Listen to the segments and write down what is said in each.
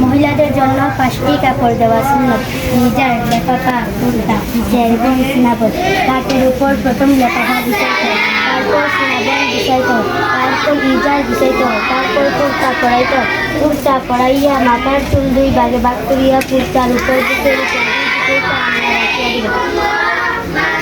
মহিলাদের জন্য পাঁচটি কাপড় দেওয়া সুন্নত নিজের লেফাফা কুর্তা চেয়ারবন সিনাবন কাঠের উপর প্রথম লেফাফা বিষয় তারপর সিনাবন বিষয় তারপর ইজার বিষয় তারপর কুর্তা কর। কুর্তা পড়াইয়া মাথার চুল দুই ভাগে ভাগ করিয়া কুর্তার উপর দিকে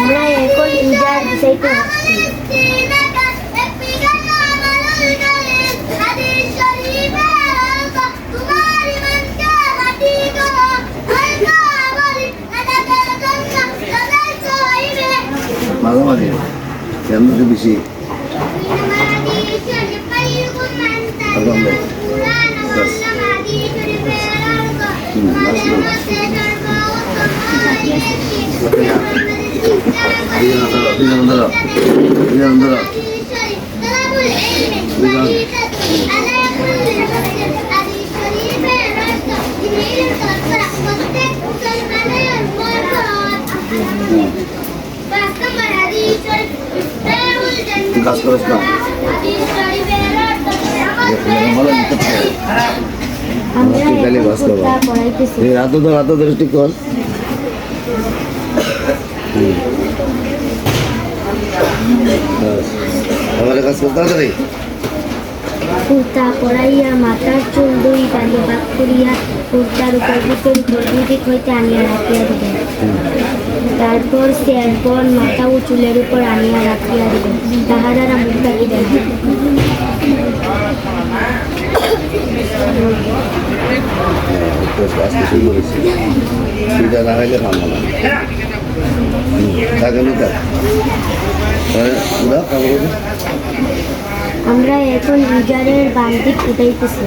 আমরা এখন ইজার বিষয়তে হচ্ছি মাঝামাঝি একটু বেশি? দুজন ধরো দুজন ধরো দুজন ধরো তুই কাজ করিস না ভালো নিতে পারে আমরা তুই খালি এখন বাস করো। কুর্তা পড়াইতেছি এই রাত ধর রাত ধরে ঠিক কর আমার কাজ করতে তাড়াতাড়ি কুর্তা পরাইয়া মাথার চুল দুই ভাগে ভাগ করিয়া কুর্তার উপর দিকের ঘর হইতে আনিয়া রাখিয়া দিবেন তারপর চেয়ারপর মাথা ও চুলের উপর আনিয়া রাখিয়া দিবেন তাহা দ্বারা মুদ্রা দিবেন আজকে সুবিধা না হইলে খাব না। আমরা এখন ইজারের দিক উঠাইতেছি।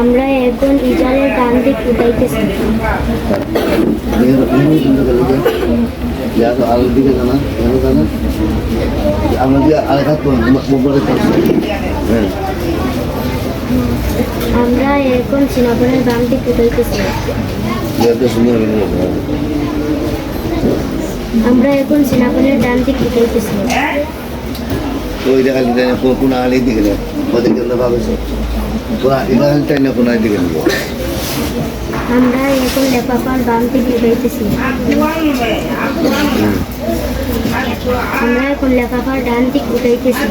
আমরা এখন ইজারের ডান দিক উঠাইতেছি। আমরা এখন সিনাবনের বাম দিক উঠাইতেছি। আমরা এখন সিনাবনের ডান দিক ওইটা খালি টাইনে কোন আলি দিকে নেই ওদের কেন্দ্র ভাবেছে কোনা এটা খালি টাইনে কোন দিকে নেব আমরা এখন লেফাফার বাম দিক উঠাইতেছি আমরা এখন লেফাফার ডান দিক উঠাইতেছি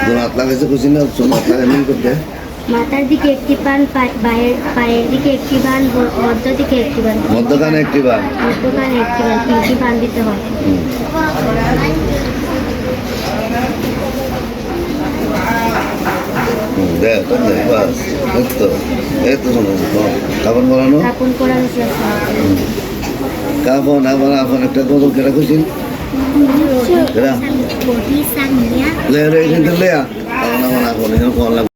কোন হাত লাগাইছে খুশি না? হাত লাগাই মিল করতে? মাথার দিকে একটি পান পায়ের পায়ের দিকে একটি বান মধ্য দিকে একটি বান। মধ্যখানে একটি বার মধ্যখানে একটি বান তিনটি বান দিতে হয়। দেখ দেখ বাস এই তো। এই তো শোনো কাপড় পরানো? স্থাপন করার শেষ। হয়। কাপড় না পরা আপন একটা কত কেটা খুশি কেটা? লে রে কিন্তু লে না মানে এখন এখন